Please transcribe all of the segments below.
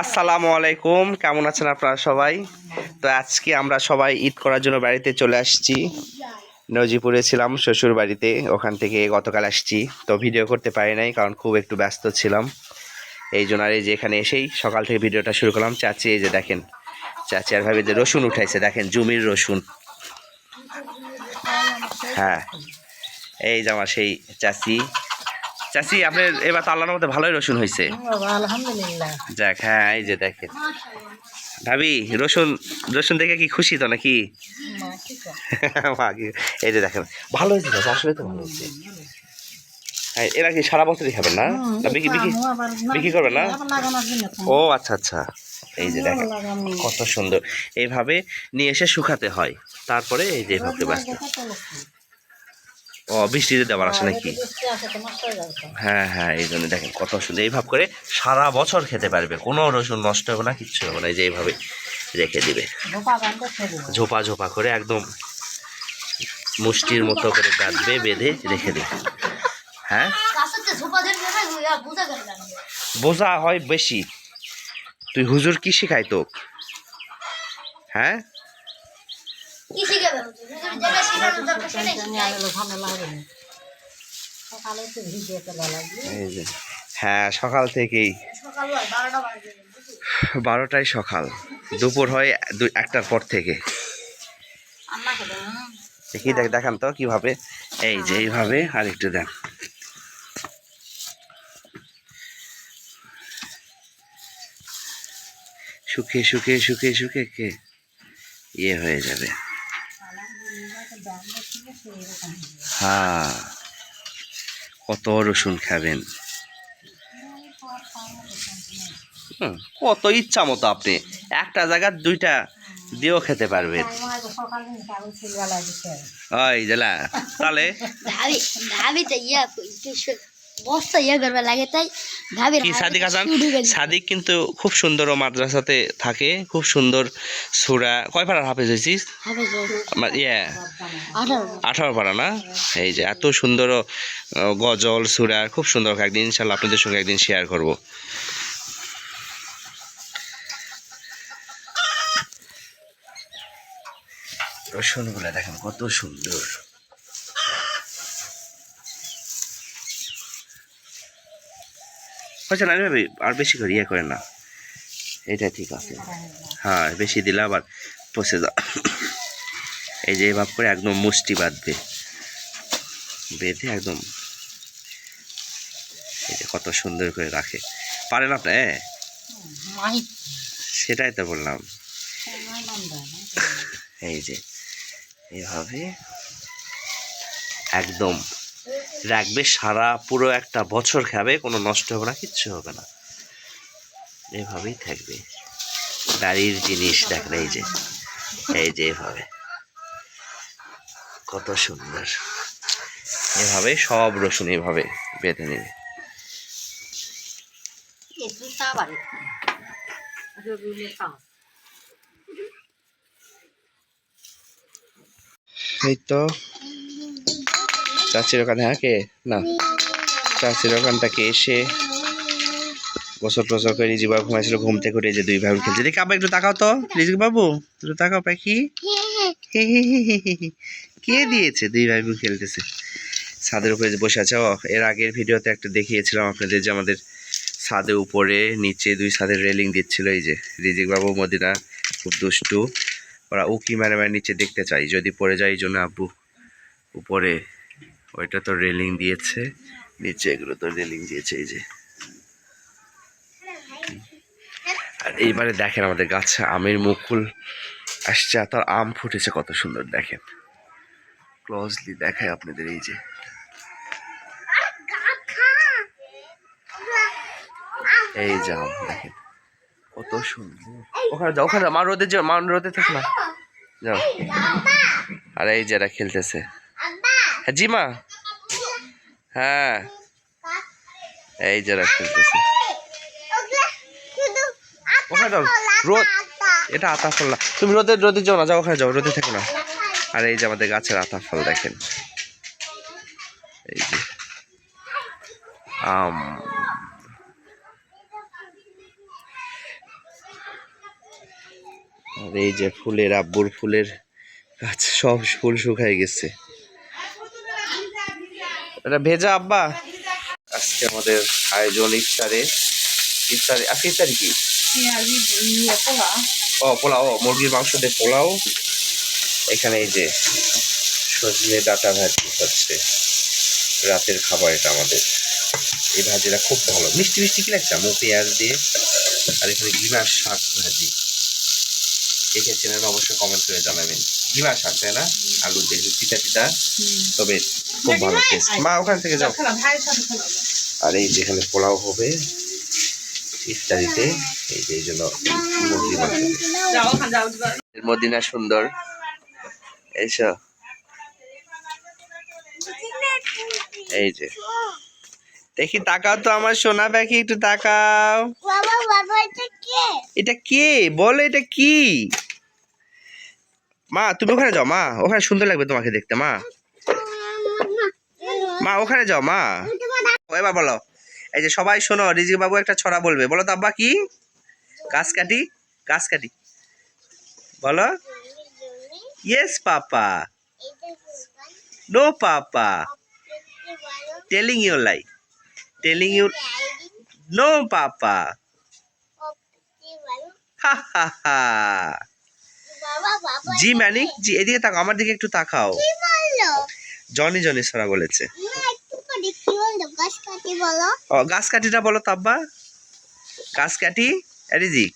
আসসালামু আলাইকুম, কেমন আছেন আপনারা সবাই? তো আজকে আমরা সবাই ঈদ করার জন্য বাড়িতে চলে আসছি। নজিপুরে ছিলাম, শ্বশুর বাড়িতে, ওখান থেকে গতকাল আসছি। তো ভিডিও করতে পারি নাই, কারণ খুব একটু ব্যস্ত ছিলাম। এই জন্য আর এই যে এখানে এসেই সকাল থেকে ভিডিওটা শুরু করলাম। চাচি, এই যে দেখেন, চাচি আর ভাবে যে রসুন উঠাইছে, দেখেন, জমির রসুন। হ্যাঁ এই যে আমার সেই চাচি চাচি আপনার এবার আল্লাহর মধ্যে ভালোই রসুন হয়েছে যাক হ্যাঁ এই যে দেখেন। ভাবি রসুন রসুন দেখে কি খুশি তো নাকি? এই যে দেখেন ভালো হয়েছে আসলে তো ভালো হয়েছে। হ্যাঁ এরা কি সারা বছরই খাবেন না? বিক্রি বিক্রি বিক্রি করবেন না? ও আচ্ছা আচ্ছা। এই যে দেখেন কত সুন্দর। এইভাবে নিয়ে এসে শুকাতে হয়। তারপরে এই যে এইভাবে ব্যস্ত ও বৃষ্টিতে দেওয়ার আসে নাকি? হয়ে। হ্যাঁ হ্যাঁ এই জন্য দেখেন কত সুন্দর। এইভাবে করে সারা বছর খেতে পারবে। কোনো রসুন নষ্ট হবে না কিচ্ছু হবে না এই যে এইভাবে রেখে দিবে। ঝোপা ঝোপা করে একদম মুষ্টির মতো করে কাটবে বেঁধে রেখে দেবে। হ্যাঁ? বুঝা হয় বেশি। তুই হুজুর কি শেখাই তো হ্যাঁ? কি শিখাবে যেটা দরকার শিখাই। সকালে লাগবে। এই যে হ্যাঁ সকাল থেকেই। সকাল বারোটা বাজে। বারোটায় সকাল। দুপুর হয় দুই একটার পর থেকে। দেখি। দেখ দেখান তো কীভাবে। এই যে এইভাবে আর একটু দেন শুকিয়ে শুকিয়ে শুকিয়ে শুকিয়ে কে? ইয়ে হয়ে যাবে। হ্যাঁ কত রসুন খাবেন? কত ইচ্ছা মতো আপনি। একটা জায়গার দুইটা দিয়েও খেতে পারবেন। ওই জেলা তাহলে? বস্তা ইয়া করবে লাগে তাই ভাবি কি সাদিক হাসান? সাদিক কিন্তু খুব সুন্দর ও মাদ্রাসাতে থাকে খুব সুন্দর সুরা। কয় পাড়ার হাফেজ হয়েছিস? ইয়ে। আঠারো পাড়া না? এই যে এত সুন্দর গজল সুরা খুব সুন্দর। একদিন ইনশাল্লাহ আপনাদের সঙ্গে একদিন শেয়ার করব। রসুনগুলো দেখেন কত সুন্দর। আচ্ছা না ভাবি আর বেশি করে ইয়ে করেন না। এটা ঠিক আছে। হ্যাঁ বেশি দিলে আবার পচে যা এই যে এভাবে করে একদম মুষ্টি বাঁধবে। বেঁধে একদম যে কত সুন্দর করে রাখে। পারেন আপনি হ্যাঁ? সেটাই তো বললাম। এই যে এইভাবে একদম রাখবে সারা পুরো একটা বছর খাবে কোনো নষ্ট হবে না কিচ্ছু হবে না। এভাবেই থাকবে। গাড়ির জিনিস দেখেন এই যে এই যে এভাবে। কত সুন্দর। এভাবে সব রসুন এভাবে বেঁধে নেবে। এই তো চাচির ওখানে হ্যাঁ কে? না। চাচির ওখানটাকে এসে গোসল টোসল করে রিজি বাবু ঘুমাইছিল, ঘুম থেকে উঠে যে দুই ভাই খেলছে। দেখি আবার একটু তাকাও তো। রিজিক বাবু, একটু তাকাও পাখি। কে দিয়েছে? দুই ভাই খেলতেছে। ছাদের উপরে যে বসে আছে, ও, এর আগের ভিডিওতে একটা দেখিয়েছিলাম আপনাদের যে আমাদের ছাদের উপরে, নিচে দুই ছাদের রেলিং দিচ্ছিল এই যে। রিজিক বাবু, মদিনা, খুব দুষ্টু। ওরা উকি মেরে মেরে নিচে দেখতে চাই যদি পড়ে যায়, এই জন্য আব্বু উপরে ওইটা তো রেলিং দিয়েছে, নিচে এগুলো তো রেলিং দিয়েছে, এই যে। আর এইবারে দেখেন আমাদের গাছে আমের মুকুল আসছে, আর তার আম ফুটেছে কত সুন্দর, দেখেন। ক্লোজলি দেখায় আপনাদের, এই যে। এই যে আম, দেখেন। কত সুন্দর। ওখানে যাও, ওখানে মা রোদে যাও, মা রোদে থাকো না। যাও। আর এই যে এরা খেলতেছে। জি মা হ্যাঁ। এই যে রাখতেছি ওখানে যাও। রোদ এটা আতা ফল না। তুমি রোদে রোদে যাও না, যাও ওখানে যাও, রোদে থাকো না। আর এই যে আমাদের গাছের আতা ফল দেখেন। এই যে। আম। আর এই যে ফুলের, আব্বুর ফুলের গাছ সব ফুল শুকায় গেছে। এটা ভেজা আব্বা? আজকে আমাদের আয়োজন ইফতারে। ইফতারে আজকে ইফতারি কি? ও, পোলাও। মুরগির মাংস দিয়ে পোলাও। এখানে এই যে সজনে ডাটা ভাজি হচ্ছে। রাতের খাবার এটা আমাদের। এই ভাজিটা খুব ভালো। মিষ্টি মিষ্টি কি লাগছে? আমু পেঁয়াজ দিয়ে। আর এখানে গিমার শাক ভাজি। কে কে অবশ্যই কমেন্ট করে জানাবেন। তাই না? আলু তিতা তিতা তবে খুব ভালো টেস্ট মা ওখান থেকে যাও। আর এই যেখানে পোলাও হবে ইফতারিতে এই যে এই জন্য মুরগি মদিনা সুন্দর। এইসব এই যে। দেখি তাকাও তো আমার সোনা পাখি একটু তাকাও। বাবা বাবা এটা কে? এটা কে? বলো এটা কি? মা তুমি ওখানে যাও মা। ওখানে সুন্দর লাগবে তোমাকে দেখতে মা। মা ওখানে যাও মা। এবার বলো। এই যে সবাই শোনো রিজিক বাবু একটা ছড়া বলবে। বলো তো আব্বা কি? গাছ কাটি গাছ কাটি। বলো। Yes papa. No papa. Telling you lie telling you no papa. হা হা হা জি ম্যানিক জি এদিকে তাকাও আমার দিকে একটু তাকাও। কি বলল? জনি জনি সরা বলেছে। গাছ বলো। ও গাছ কাটিটা বলো তো আব্বা। গাছ কাটি? রিজিক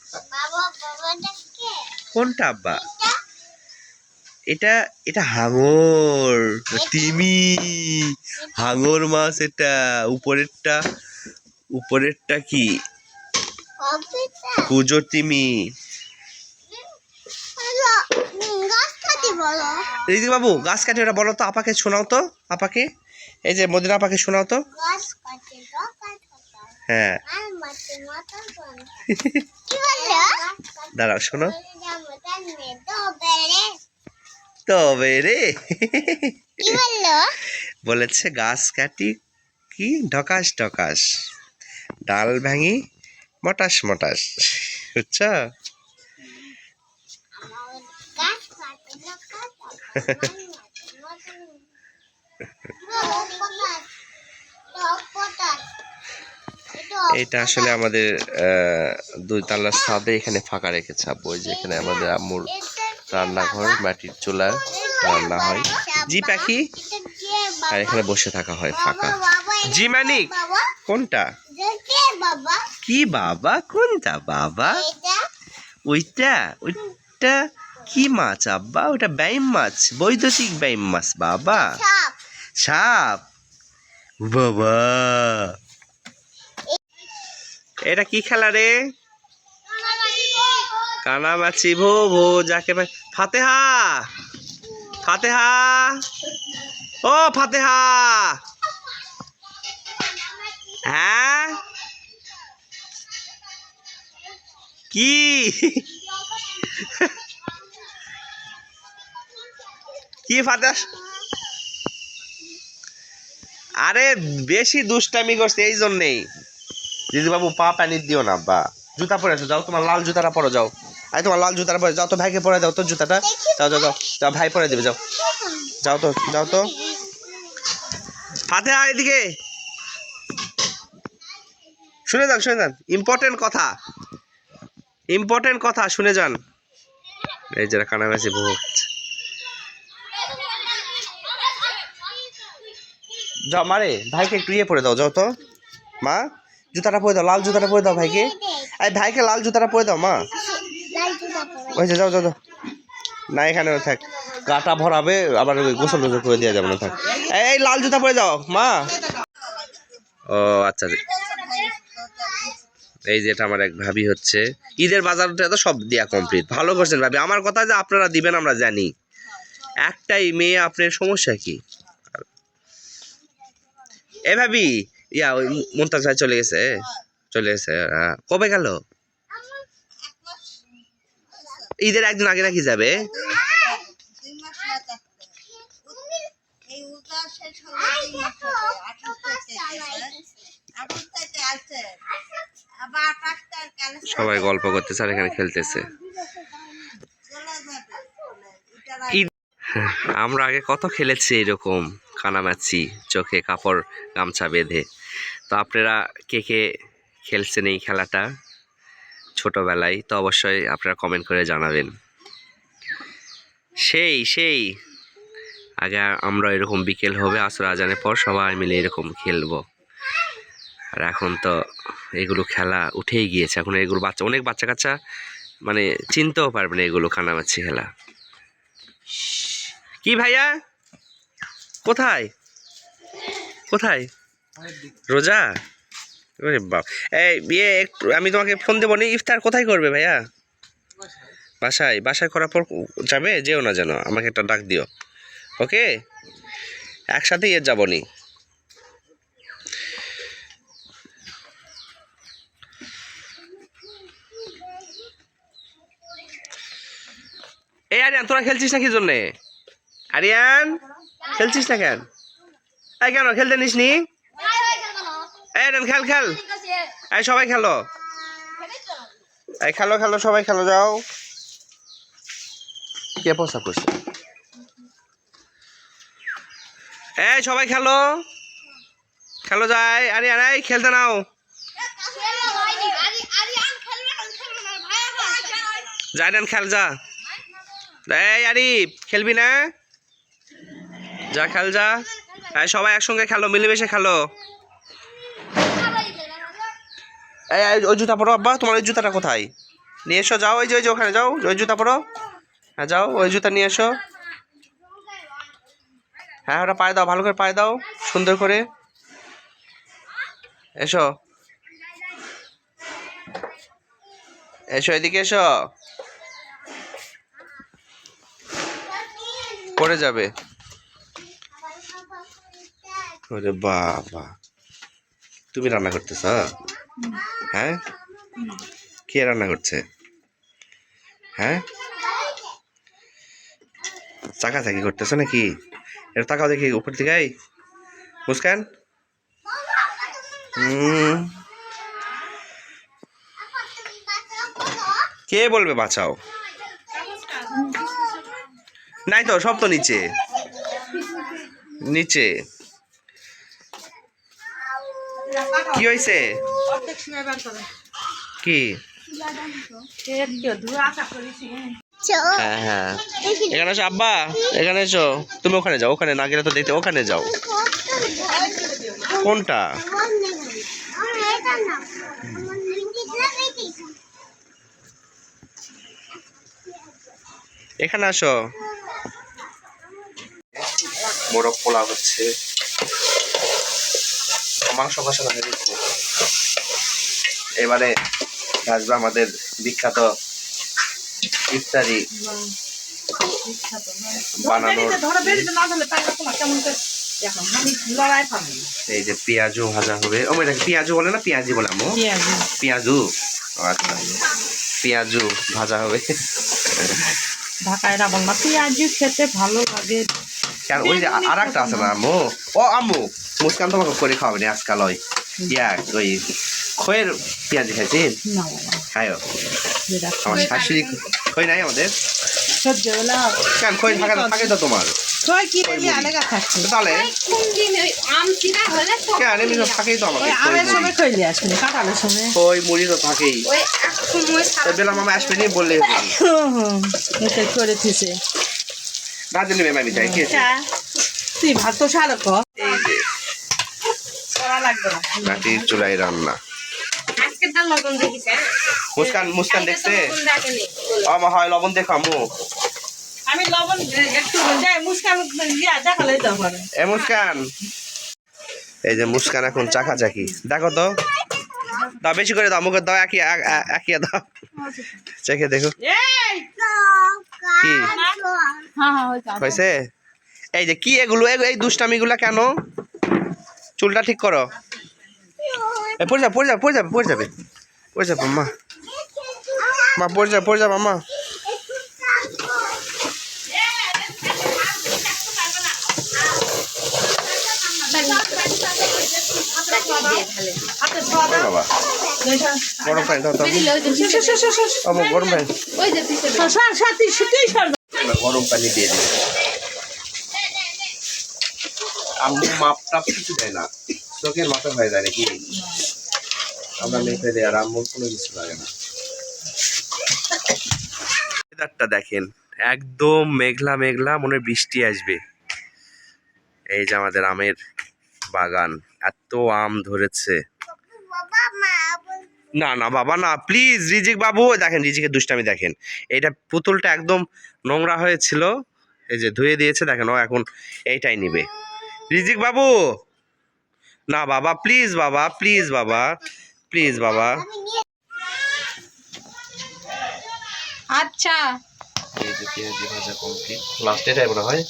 কোনটা আব্বা? এটা? এটা হাঙর তিমি। হাঙর মাছ এটা। উপরেরটা উপরেরটা কি? কুজো তিমি। বলো। রিজিক বাবু গাছ কাটি ওটা বলো তো আপাকে শোনাও তো আপাকে। এই যে মদিনা আপাকে শোনাও তো। হ্যাঁ। দাঁড়াও শোনো। তবে রে। বলেছে গাছ কাটি কি? ঢকাস ঢকাস। ডাল ভাঙি মটাস মটাস। বুঝছ? এটা আসলে আমাদের দুই তালার ছাদে এখানে ফাঁকা রেখেছে আব্বু। ওই যে এখানে আমাদের আম্মুর রান্নাঘর মাটির চুলা রান্না হয়। জি পাখি। আর এখানে বসে থাকা হয় ফাঁকা। জি মানিক কোনটা? কি বাবা কোনটা বাবা? ওইটা ওইটা। কি মাছ আব্বা? ওটা ব্যাইম মাছ বৈদ্যুতিক ব্যাইম মাছ বাবা। সাপ। বাবা। এটা কি খেলা রে? কানামাছি ভো ভো যাকে ফাতেহা! ফাতেহা! ও ফাতেহা! হ্যাঁ? কি? কি ফাতেহা আরে বেশি দুষ্টামি করছে এই জন্যেই। দিদি বাবু পা পানি দিও না বা। জুতা পরে আসো যাও তোমার লাল জুতাটা পরে যাও। আরে তোমার লাল জুতাটা পরে যাও তো ভাইকে পরে দাও তোর জুতাটা। যাও যাও যাও যাও ভাই পরে দেবে যাও। যাও তো যাও তো। ফাতে আয় এদিকে। শুনে যান শুনে যান। ইম্পর্টেন্ট কথা। ইম্পর্টেন্ট কথা শুনে যান। এই যারা কানামাছি বহু যাও, মারে, ভাইকে একটু ইয়ে পরে দাও, যাও তো। মা, জুতাটা পরে দাও, লাল জুতাটা পরে দাও ভাইকে। এই ভাইকে লাল জুতাটা পরে দাও, মা। ওই যে, যাও যাও যাও। না, এখানে থাক, গাটা ভরাবে, আবার গোসল টোসল করে দেওয়া যাবে না, থাক। এই লাল জুতা পরে দাও, মা। ও আচ্ছা। এই যে, এটা আমার এক ভাবি হচ্ছে। ঈদের বাজারটা তো সব দেয়া কমপ্লিট ভালো করছেন ভাবি। আমার কথা যে আপনারা দিবেন, আমরা জানি। একটাই মেয়ে, আপনার সমস্যা কি? এ ভাবি ইয়া ওই মন্তাজ ভাই চলে গেছে চলে গেছে। কবে গেল? ঈদের একদিন আগে নাকি যাবে? সবাই গল্প করতেছে আর এখানে খেলতেছে। হ্যাঁ, আমরা আগে কত খেলেছি এরকম কানামাছি চোখে কাপড় গামছা বেঁধে। তো আপনারা কে কে খেলছেন এই খেলাটা ছোটোবেলায় তো অবশ্যই আপনারা কমেন্ট করে জানাবেন। সেই সেই। আগে আমরা এরকম বিকেল হবে আসর আজানের পর সবাই মিলে এরকম খেলব। আর এখন তো এগুলো খেলা উঠেই গিয়েছে এখন এগুলো বাচ্চা অনেক বাচ্চা কাচ্চা মানে চিনতেও পারবে না এগুলো কানামাছি খেলা। কি ভাইয়া? কোথায়? কোথায়? রোজা? বাপ। এই একটু, আমি তোমাকে ফোন দেবো নি, ইফতার কোথায় করবে ভাইয়া? বাসায়। বাসায় করার পর যাবে? যেও না যেন, আমাকে একটা ডাক দিও। ওকে? একসাথেই এর যাব নি। এই আরিয়ান, তোরা খেলছিস না কি জন্যে? আরিয়ান, খেলছিস না কেন? এই কেন, খেলতে নিস নি আরিয়ান খেল খেল। এই সবাই খেলো। এই খেলো খেলো, সবাই খেলো, যাও। কে প্রস্তাব করছে এই সবাই খেলো। খেলো যায় আরিয়ান, এই খেলতে নাও। যা আরিয়ান খেল, যা। এই আরিফ, খেলবি না? যা, খেল যা। হ্যাঁ সবাই একসঙ্গে খেলো, মিলেমিশে খেলো। এই, ওই জুতা পরো আব্বা, তোমার ওই জুতাটা কোথায়? নিয়ে এসো, যাও, ওই যে ওই যে, ওখানে যাও, ওই জুতা পরো। হ্যাঁ যাও, ওই জুতা নিয়ে এসো। হ্যাঁ ওটা পায়ে দাও, ভালো করে পায়ে দাও, সুন্দর করে। এসো। এসো, এদিকে এসো। পড়ে যাবে। ওরে বাবা। তুমি রান্না করতেছ? হ্যাঁ? কে রান্না করছে? হ্যাঁ? চাকা চাকি করতেছ নাকি? এটা তাকাও দেখি উপর দিকে এই মুস্কান? কে বলবে বাঁচাও? নাই তো সব তো নিচে। নিচে। কি হয়েছে কি? হ্যাঁ হ্যাঁ। এখানে এসো, আব্বা। এখানে এসো। তুমি ওখানে যাও, ওখানে না গেলে তো দেখতে ওখানে যাও। কোনটা? এখানে আসো। মোরগ পোলা হচ্ছে। মাংস কষানো হয়ে গেছে এবারে আসবে আমাদের বিখ্যাত ইফতারি বানানোর এই যে পেঁয়াজু ভাজা হবে। ও পেঁয়াজু বলে না? পেঁয়াজি বলে আমু পেঁয়াজু। আচ্ছা পেঁয়াজু ভাজা হবে। ঢাকায় রাবণ মাছ পেঁয়াজি খেতে ভালো লাগে। ওই যে আর একটা আছে না আম্মু? ও আম্মু মুস্কান তোমাকে করে খাওয়াবে না আজকাল ওই ইয়া ওই খয়ের পেঁয়াজি না খায়ও আমার শাশুড়ি খই নাই আমাদের। কেন খই থাকে থাকে তো তোমার? তাহলে? কেন এমনি থাকেই তো খই মুড়ি। তো থাকেই। বেলা মামা আসবে নি এটাই করে দিছে রাতে নেবে আমি যাই খেয়েছি তুই ভাত তো সারো ক এই যে করা লাগবে না মাটির চুলাই রান্না। মুস্কান মুস্কান দেখছে? আমার হয় লবণ দেখো আম্মু। আমি লবণ একটু মুসকান এ মুস্কান। এই যে মুস্কান এখন চাকা চাকি দেখো তো। দাও বেশি করে দাও মুখে দাও একই এক- এক- একই দাও। চেখে দেখো। কি? হ্যাঁ হ্যাঁ হয়েছে এই যে কি এগুলো? এই দুষ্টামিগুলা কেন? চুলটা ঠিক করো। এ পড়ে যাবে পড়ে যাবে পড়ে যাবে পড়ে যাবে। পড়ে যাবে মা মা পড়ে যাবে পড়ে যাবে মা গরম পানি দিয়ে দিবে। আম্মু মাপ টাপ কিছু দেয় না। চোখের মাথা হয়ে যায় নাকি? আমরা মেপে দেয় আর আম্মুর কোনো কিছু লাগে না। ওয়েদারটা দেখেন, একদম মেঘলা মেঘলা, মনে বৃষ্টি আসবে। এই যে আমাদের আমের বাগান, এত আম ধরেছে। না না, বাবা, না প্লিজ রিজিক বাবু দেখেন, রিজিকের দুষ্টামি দেখেন। এটা পুতুলটা একদম নোংরা হয়েছিল, এই যে ধুয়ে দিয়েছে, দেখেন, ও এখন এইটাই নিবে। রিজিক বাবু? না বাবা প্লিজ বাবা প্লিজ বাবা প্লিজ বাবা। আচ্ছা। এই যে পেঁয়াজি ভাজা কমপ্লিট লাস্ট এটাই মনে হয়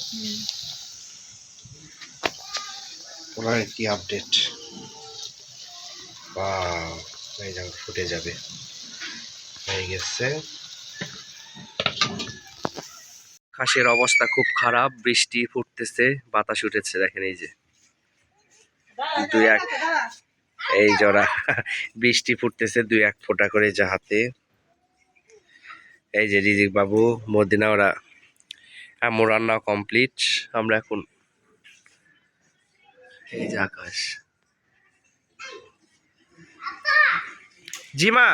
ওনার কি আপডেট বা এই ফুটে যাবে। হয়ে গেছে। আকাশের অবস্থা খুব খারাপ, বৃষ্টি ফুটতেছে, বাতাস উঠেছে, দেখেন এই যে। দুই এক এই জোড়া বৃষ্টি ফুটতেছে দুই এক ফোঁটা করে যাহাতে এই যে রিজিক বাবু, মদিনা ওরা আমার রান্না কমপ্লিট, আমরা এখন এই যে আকাশ। জি মা